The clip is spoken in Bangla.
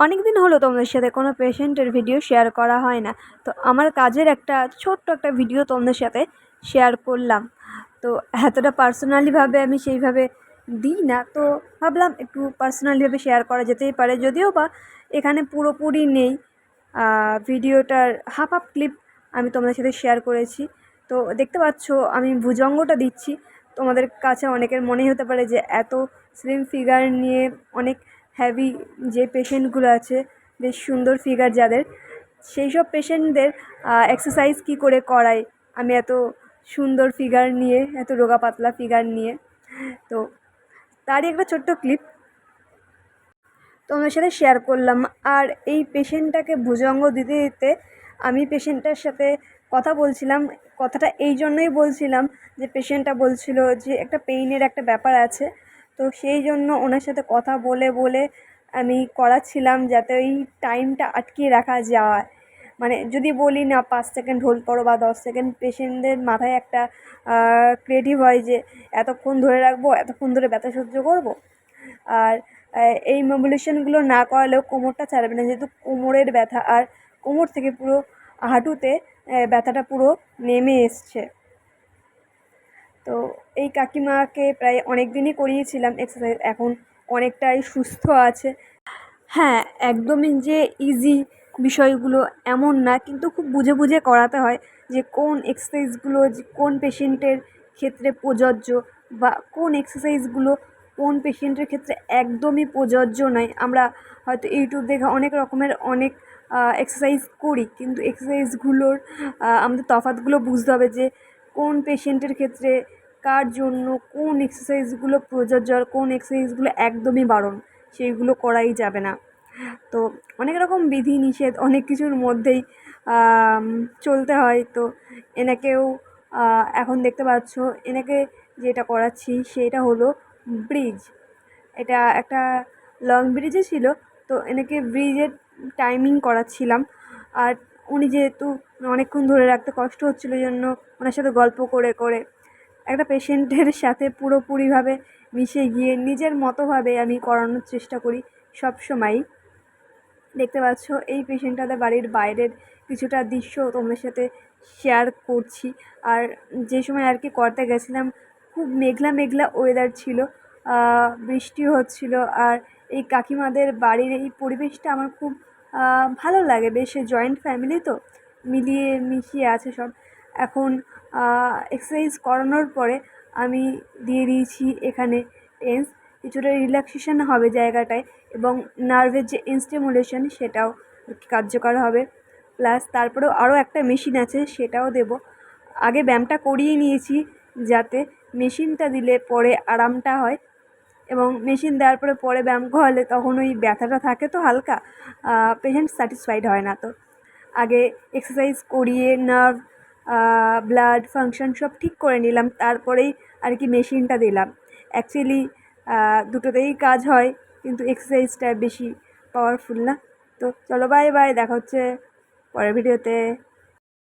অনেক দিন হলো তোমাদের সাথে কোনো পেশেন্টের ভিডিও শেয়ার করা হয় না। তো আমার কাজের একটা ছোট্ট একটা ভিডিও তোমাদের সাথে শেয়ার করলাম। তো এতটা পার্সোনালিভাবে আমি সেইভাবে দিই না। তো ভাবলাম একটু পার্সোনালিভাবে শেয়ার করা যেতেই পারে। যদিও বা এখানে পুরোপুরি নেই। ভিডিওটার হাফ হাফ ক্লিপ আমি তোমাদের সাথে শেয়ার করেছি। তো দেখতে পাচ্ছ আমি ভুজঙ্গটা দিচ্ছি। তোমাদের কাছে অনেকের মনেই হতে পারে যে এত স্লিম ফিগার নিয়ে অনেক হ্যাভি যে পেশেন্টগুলো আছে, বেশ সুন্দর ফিগার যাদের সেই সব পেশেন্টদের এক্সারসাইজ কী করে করাই? আমি এত সুন্দর ফিগার নিয়ে, এত রোগা পাতলা ফিগার নিয়ে। তো তারই একটা ছোট্ট ক্লিপ তোমাদের সাথে শেয়ার করলাম। আর এই পেশেন্টটাকে ভুজঙ্গ দিতে দিতে আমি পেশেন্টটার সাথে কথা বলছিলাম। কথাটা এই জন্যই বলছিলাম যে পেশেন্টটা বলছিল যে একটা পেইনের একটা ব্যাপার আছে। তো সেই জন্য ওনার সাথে কথা বলে বলে আমি করাচ্ছিলাম যাতে ওই টাইমটা আটকিয়ে রাখা যায়। মানে যদি বলি না, পাঁচ সেকেন্ড হোল্ড করো বা দশ সেকেন্ড পেশেন্টদের মাথায় একটা ক্রিয়েটিভ হয় যে এতক্ষণ ধরে রাখব, এতক্ষণ ধরে ব্যথা সহ্য করব। আর এই মোবিলেশনগুলো না করালেও কোমরটা ছাড়বে না। যেহেতু কোমরের ব্যথা, আর কোমর থেকে পুরো হাঁটুতে ব্যথাটা পুরো নেমে এসছে। তো এই কাকিমাকে প্রায় অনেক দিনই করিয়েছিলাম এক্সারসাইজ এখন অনেকটাই সুস্থ আছে। হ্যাঁ একদমই যে ইজি বিষয়গুলো এমন না, কিন্তু খুব বুঝে বুঝে করাতে হয় যে কোন এক্সারসাইজগুলো কোন পেশেন্টের ক্ষেত্রে প্রযোজ্য বা কোন এক্সারসাইজগুলো কোন পেশেন্টের ক্ষেত্রে একদমই প্রযোজ্য নয়। আমরা হয়তো ইউটিউব দেখে অনেক রকমের অনেক এক্সারসাইজ করি, কিন্তু এক্সারসাইজগুলোর আমাদের তফাতগুলো বুঝতে হবে যে কোন পেশেন্টের ক্ষেত্রে কার জন্য, কোন এক্সারসাইজগুলো প্রযোজ্য আর কোন এক্সারসাইজগুলো একদমই বারণ, সেইগুলো করাই যাবে না। তো অনেক রকম বিধি নিষেধ অনেক কিছুর মধ্যেই চলতে হয়। তো এনাকেও এখন দেখতে পাচ্ছ, এনাকে যেটা করাচ্ছি সেটা হলো ব্রিজ। এটা একটা লং ব্রিজে ছিল, তো এনাকে ব্রিজের টাইমিং করাচ্ছিলাম। আর উনি যেহেতু অনেকক্ষণ ধরে রাখতে কষ্ট হচ্ছিল জন্য ওনার সাথে গল্প করে করে। একটা পেশেন্টের সাথে পুরোপুরিভাবে মিশে গিয়ে নিজের মতোভাবে আমি করানোর চেষ্টা করি সব সময়ই দেখতে পাচ্ছ, এই পেশেন্টটাদের বাড়ির বাইরের কিছুটা দৃশ্য তোমাদের সাথে শেয়ার করছি। আর যে সময় আর কি করতে গেছিলাম, খুব মেঘলা মেঘলা ওয়েদার ছিল বৃষ্টি হচ্ছিল। আর এই কাকিমাদের বাড়ির এই পরিবেশটা আমার খুব ভালো লাগে। বেশ জয়েন্ট ফ্যামিলি তো। মিলিয়ে মিশিয়ে আছে সব। এখন এক্সারসাইজ করানোর পরে আমি দিয়ে দিয়েছি এখানে টেন্স কিছুটা রিল্যাক্সেশন হবে জায়গাটায় এবং নার্ভের যে ইনস্টিমুলেশন সেটাও কার্যকর হবে। প্লাস তারপরেও আরও একটা মেশিন আছে, সেটাও দেব। আগে ব্যায়ামটা করিয়ে নিয়েছি যাতে মেশিনটা দিলে পরে আরামটা হয় এবং মেশিন দেওয়ার পরে পরে ব্যায়াম করালে তখন ওই ব্যথাটা থাকে তো হালকা পেশেন্ট স্যাটিসফাইড হয় না তো। আগে এক্সারসাইজ করিয়ে নার্ভ ব্লাড ফাংশন সব ঠিক করে নিলাম, তারপরেই আর কি মেশিনটা দিলাম। অ্যাকচুয়ালি দুটোতেই কাজ হয়, কিন্তু এক্সারসাইজটা বেশি পাওয়ারফুল না। তো চলো বাই বাই দেখা হচ্ছে পরের ভিডিওতে